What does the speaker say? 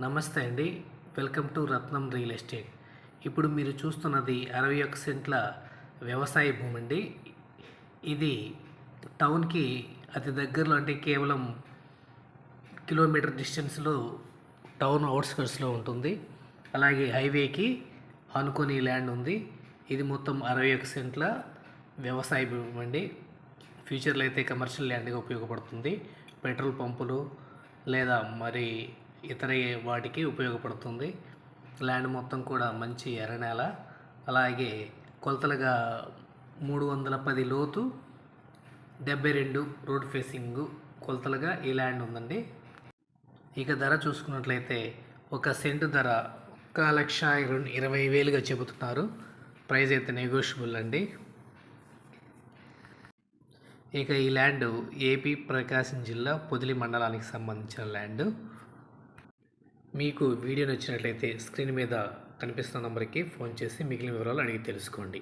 నమస్తే అండి. Welcome to Ratnam real estate. ఇప్పుడు మీరు చూస్తున్నది అరవై ఒక్క సెంట్ల వ్యవసాయ భూమి అండి. ఇది టౌన్కి అతి దగ్గరలో అంటే కేవలం కిలోమీటర్ డిస్టెన్స్లో టౌన్ అవుట్స్కర్ట్స్లో ఉంటుంది. అలాగే హైవేకి ఆనుకొని ల్యాండ్ ఉంది. ఇది మొత్తం అరవై ఒక సెంట్ల వ్యవసాయ భూమి అండి. ఫ్యూచర్లో అయితే కమర్షియల్ ల్యాండ్గా ఉపయోగపడుతుంది. పెట్రోల్ పంపులు లేదా మరి ఇతర వాటికి ఉపయోగపడుతుంది. ల్యాండ్ మొత్తం కూడా మంచి ఎర్ర నేల. అలాగే కొలతలుగా మూడు వందల పది లోతు డెబ్బై రెండు రోడ్ ఫేసింగ్ కొలతలుగా ఈ ల్యాండ్ ఉందండి. ఇక ధర చూసుకున్నట్లయితే ఒక సెంటు ధర ఒక్క లక్ష ఇరవై ఇరవై వేలుగా చెబుతున్నారు. ప్రైస్ అయితే నెగోషియబుల్ అండి. ఇక ఈ ల్యాండ్ ఏపీ ప్రకాశం జిల్లా పొదిలి మండలానికి సంబంధించిన ల్యాండ్. మీకు వీడియో నచ్చినట్లయితే స్క్రీన్ మీద కనిపిస్తున్న నంబర్కి ఫోన్ చేసి మిగిలిన వివరాలు అడిగి తెలుసుకోండి.